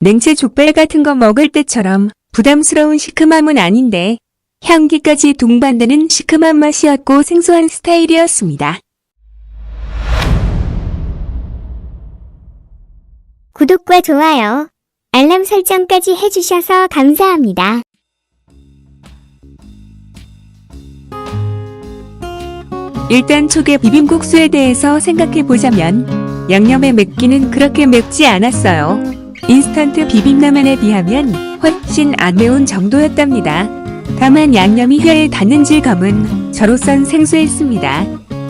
냉채 족발 같은 거 먹을 때처럼 부담스러운 시큼함은 아닌데 향기까지 동반되는 시큼한 맛이었고 생소한 스타일이었습니다. 구독과 좋아요, 알람 설정까지 해주셔서 감사합니다. 일단 초계 비빔국수에 대해서 생각해 보자면 양념의 맵기는 그렇게 맵지 않았어요. 인스턴트 비빔라면에 비하면 훨씬 안 매운 정도였답니다. 다만 양념이 혀에 닿는 질감은 저로선 생소했습니다.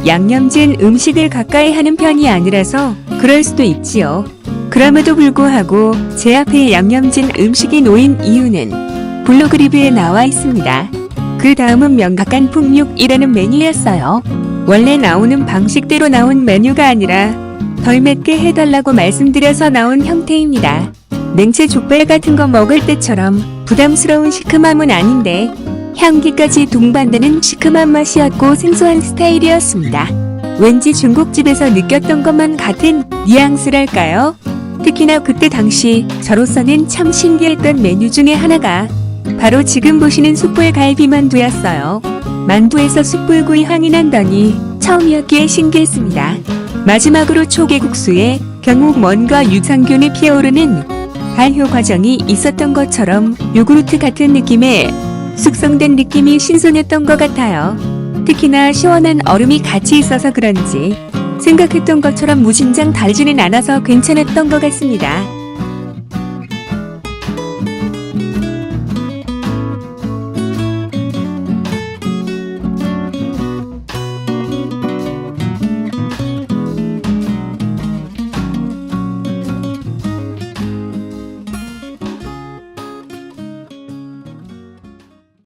양념진 음식을 가까이 하는 편이 아니라서 그럴 수도 있지요. 그럼에도 불구하고 제 앞에 양념진 음식이 놓인 이유는 블로그 리뷰에 나와 있습니다. 그 다음은 명각한 풍육이라는 메뉴였어요. 원래 나오는 방식대로 나온 메뉴가 아니라 덜 맵게 해달라고 말씀드려서 나온 형태입니다. 냉채 족발 같은 거 먹을 때처럼 부담스러운 시큼함은 아닌데 향기까지 동반되는 시큼한 맛이었고 생소한 스타일이었습니다. 왠지 중국집에서 느꼈던 것만 같은 뉘앙스랄까요? 특히나 그때 당시 저로서는 참 신기했던 메뉴 중에 하나가 바로 지금 보시는 숯불 갈비만두였어요. 만두에서 숯불구이 향이 난다니 처음이었기에 신기했습니다. 마지막으로 초계국수에 경욱 먼과 유산균이 피어오르는 발효 과정이 있었던 것처럼 요구르트 같은 느낌의 숙성된 느낌이 신선했던 것 같아요. 특히나 시원한 얼음이 같이 있어서 그런지 생각했던 것처럼 무진장 달지는 않아서 괜찮았던 것 같습니다.